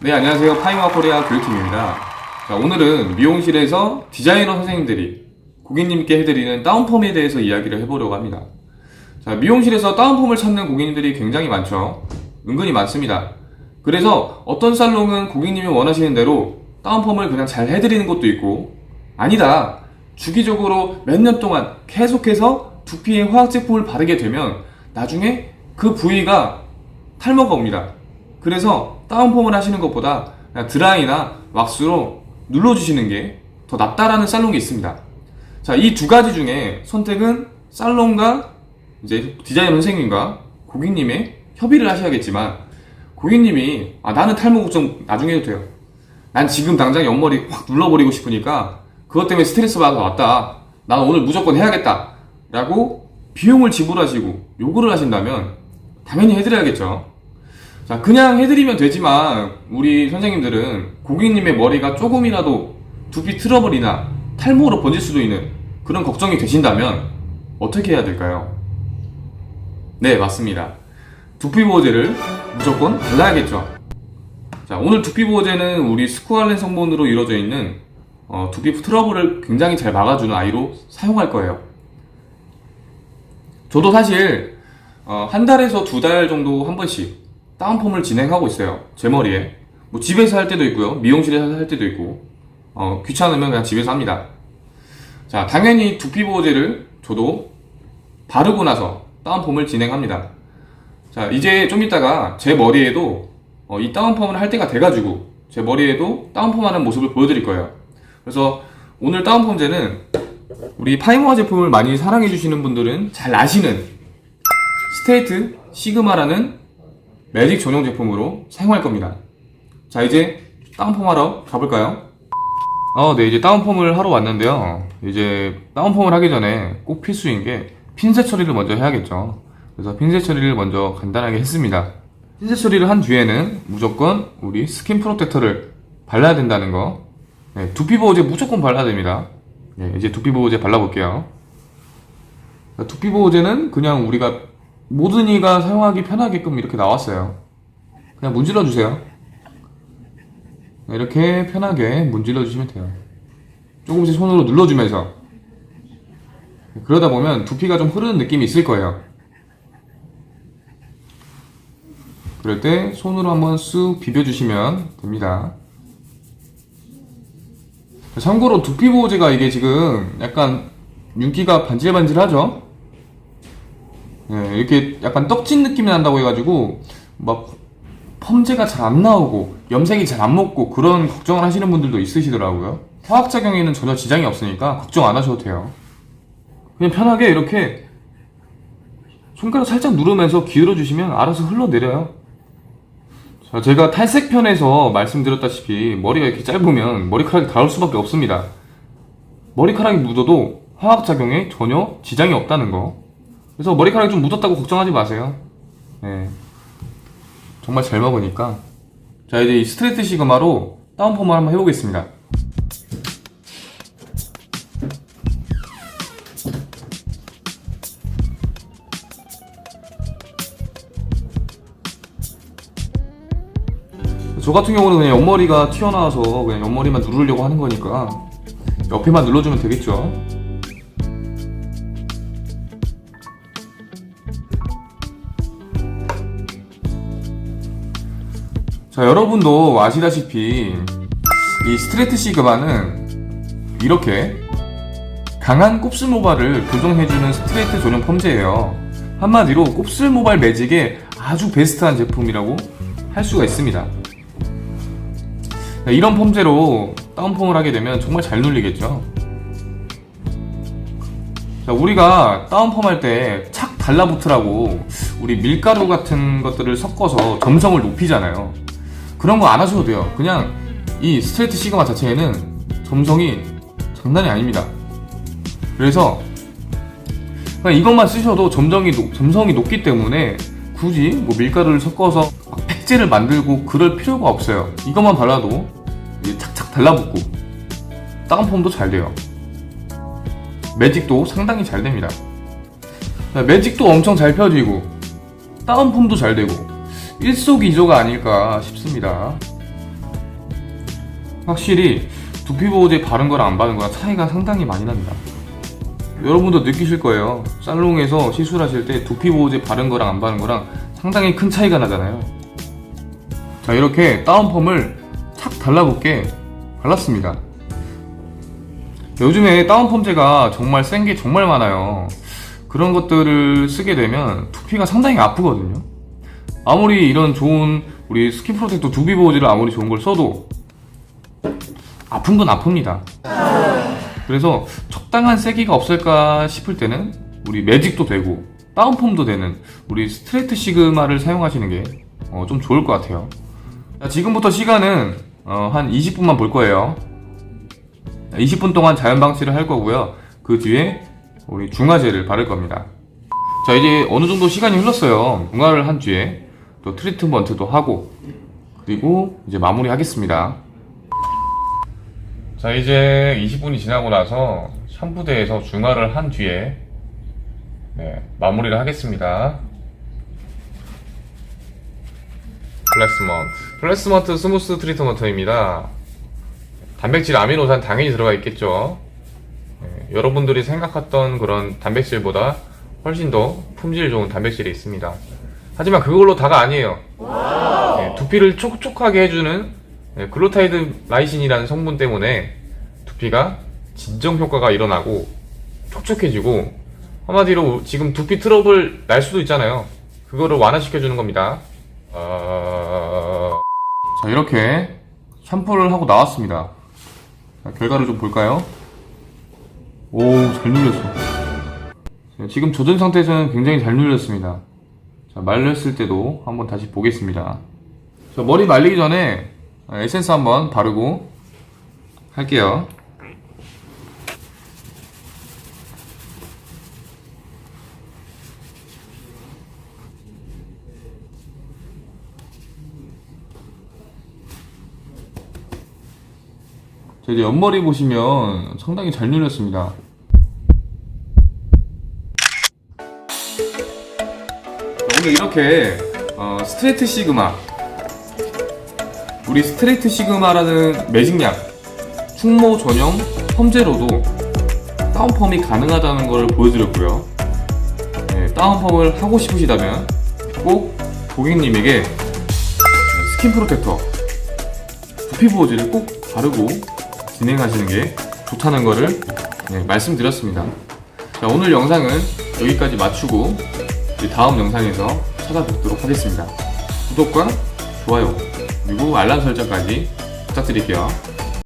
네, 안녕하세요. 파이마 코리아 교육팀입니다. 자, 오늘은 미용실에서 디자이너 선생님들이 고객님께 해드리는 다운펌에 대해서 이야기를 해보려고 합니다. 자, 미용실에서 다운펌을 찾는 고객님들이 굉장히 많죠. 은근히 많습니다. 그래서 어떤 살롱은 고객님이 원하시는 대로 다운펌을 그냥 잘 해드리는 것도 있고, 아니다. 주기적으로 몇 년 동안 계속해서 두피에 화학 제품을 바르게 되면 나중에 그 부위가 탈모가 옵니다. 그래서 다운펌을 하시는 것보다 드라이나 왁스로 눌러주시는 게 더 낫다라는 살롱이 있습니다. 자, 이 두 가지 중에 선택은 살롱과 이제 디자이너 선생님과 고객님의 협의를 하셔야겠지만 고객님이 아 나는 탈모 걱정 나중에 해도 돼요. 난 지금 당장 옆머리 확 눌러버리고 싶으니까 그것 때문에 스트레스 받아서 왔다. 난 오늘 무조건 해야겠다. 라고 비용을 지불하시고 요구를 하신다면 당연히 해드려야겠죠. 자, 그냥 해드리면 되지만 우리 선생님들은 고객님의 머리가 조금이라도 두피 트러블이나 탈모로 번질 수도 있는 그런 걱정이 되신다면 어떻게 해야 될까요? 네, 맞습니다. 두피 보호제를 무조건 발라야겠죠. 자, 오늘 두피 보호제는 우리 스쿠알렌 성분으로 이루어져 있는 어, 두피 트러블을 굉장히 잘 막아주는 아이로 사용할 거예요. 저도 사실 어, 한 달에서 두 달 정도 한 번씩 다운펌을 진행하고 있어요. 제 머리에. 뭐 집에서 할 때도 있고요. 미용실에서 할 때도 있고. 어, 귀찮으면 그냥 집에서 합니다. 자, 당연히 두피 보호제를 저도 바르고 나서 다운펌을 진행합니다. 자, 이제 좀 이따가 제 머리에도 어, 이 다운펌을 할 때가 돼가지고 제 머리에도 다운펌하는 모습을 보여드릴 거예요. 그래서 오늘 다운펌제는 우리 파이모아 제품을 많이 사랑해주시는 분들은 잘 아시는 스테이트 시그마라는 매직 전용 제품으로 사용할 겁니다. 자, 이제 다운펌 하러 가볼까요? 어, 네, 이제 다운펌을 하러 왔는데요. 이제 다운펌을 하기 전에 꼭 필수인 게 핀셋 처리를 먼저 해야겠죠. 그래서 핀셋 처리를 먼저 간단하게 했습니다. 핀셋 처리를 한 뒤에는 무조건 우리 스킨 프로텍터를 발라야 된다는 거. 네, 두피 보호제 무조건 발라야 됩니다. 네, 이제 두피 보호제 발라볼게요. 자, 두피 보호제는 그냥 우리가 모든 이가 사용하기 편하게끔 이렇게 나왔어요. 그냥 문질러 주세요. 이렇게 편하게 문질러 주시면 돼요. 조금씩 손으로 눌러주면서 그러다 보면 두피가 좀 흐르는 느낌이 있을 거예요. 그럴 때 손으로 한번 쑥 비벼주시면 됩니다. 참고로 두피 보호제가 이게 지금 약간 윤기가 반질반질하죠? 네, 이렇게 약간 떡진 느낌이 난다고 해가지고 막 펌제가 잘 안 나오고 염색이 잘 안 먹고 그런 걱정을 하시는 분들도 있으시더라고요. 화학작용에는 전혀 지장이 없으니까 걱정 안 하셔도 돼요. 그냥 편하게 이렇게 손가락 살짝 누르면서 기울여 주시면 알아서 흘러내려요. 자, 제가 탈색 편에서 말씀드렸다시피 머리가 이렇게 짧으면 머리카락이 닿을 수밖에 없습니다. 머리카락이 묻어도 화학작용에 전혀 지장이 없다는 거. 그래서 머리카락이 좀 묻었다고 걱정하지 마세요. 네. 정말 잘 먹으니까. 자, 이제 이 스트레이트 시그마로 다운펌을 한번 해보겠습니다. 저 같은 경우는 그냥 옆머리가 튀어나와서 그냥 옆머리만 누르려고 하는 거니까 옆에만 눌러주면 되겠죠. 자, 여러분도 아시다시피 이 스트레이트 시그마는 이렇게 강한 곱슬 모발을 교정해주는 스트레이트 전용 펌제예요. 한마디로 곱슬 모발 매직에 아주 베스트한 제품이라고 할 수가 있습니다. 네, 이런 펌제로 다운펌을 하게 되면 정말 잘 눌리겠죠. 자, 우리가 다운펌 할 때 착 달라붙으라고 우리 밀가루 같은 것들을 섞어서 점성을 높이잖아요. 그런 거 안 하셔도 돼요. 그냥 이 스트레이트 시그마 자체에는 점성이 장난이 아닙니다. 그래서 그냥 이것만 쓰셔도 점성이, 높- 점성이 높기 때문에 굳이 뭐 밀가루를 섞어서 막 팩제를 만들고 그럴 필요가 없어요. 이것만 발라도 착착 달라붙고 다운펌도 잘 돼요. 매직도 상당히 잘 됩니다. 자, 매직도 엄청 잘 펴지고 다운펌도 잘 되고 일석이조가 아닐까 싶습니다. 확실히 두피 보호제 바른 거랑 안 바른 거랑 차이가 상당히 많이 납니다. 여러분도 느끼실 거예요. 살롱에서 시술하실 때 두피 보호제 바른 거랑 안 바른 거랑 상당히 큰 차이가 나잖아요. 자, 이렇게 다운펌을 착 달라붙게 발랐습니다. 요즘에 다운펌제가 정말 센 게 정말 많아요. 그런 것들을 쓰게 되면 두피가 상당히 아프거든요. 아무리 이런 좋은 우리 스킨 프로텍터 두피 보호제를 아무리 좋은 걸 써도 아픈 건 아픕니다. 그래서 적당한 세기가 없을까 싶을 때는 우리 매직도 되고 다운펌도 되는 우리 스트레이트 시그마를 사용하시는 게 어, 좀 좋을 것 같아요. 자, 지금부터 시간은 어, 한 20분만 볼 거예요. 20분 동안 자연 방치를 할 거고요. 그 뒤에 우리 중화제를 바를 겁니다. 자, 이제 어느 정도 시간이 흘렀어요. 중화를 한 뒤에 또 트리트먼트도 하고 그리고 이제 마무리 하겠습니다. 자, 이제 20분이 지나고 나서 샴푸대에서 중화를 한 뒤에 네, 마무리를 하겠습니다. 플래스먼트. 플래스먼트 스무스 트리트먼트입니다. 단백질 아미노산 당연히 들어가 있겠죠. 네, 여러분들이 생각했던 그런 단백질보다 훨씬 더 품질 좋은 단백질이 있습니다. 하지만 그걸로 다가 아니에요. 네, 두피를 촉촉하게 해주는 네, 글루타이드 라이신이라는 성분 때문에 두피가 진정 효과가 일어나고 촉촉해지고 한마디로 지금 두피 트러블 날 수도 있잖아요. 그거를 완화시켜주는 겁니다. 아, 자 이렇게 샴푸를 하고 나왔습니다. 자, 결과를 좀 볼까요? 오, 잘 눌렸어. 자, 지금 젖은 상태에서는 굉장히 잘 눌렸습니다. 자, 말렸을 때도 한번 다시 보겠습니다. 자, 머리 말리기 전에 에센스 한번 바르고 할게요. 자, 이제 옆머리 보시면 상당히 잘 눌렸습니다. 오늘 이렇게 어, 스트레이트 시그마 우리 스트레이트 시그마라는 매직약 충모 전용 펌제로도 다운펌이 가능하다는 걸 보여드렸고요. 네, 다운펌을 하고 싶으시다면 꼭 고객님에게 스킨 프로텍터 두피 보호제를 꼭 바르고 진행하시는 게 좋다는 거를 네, 말씀드렸습니다. 자, 오늘 영상은 여기까지 마치고 다음 영상에서 찾아뵙도록 하겠습니다. 구독과 좋아요 그리고 알람 설정까지 부탁드릴게요.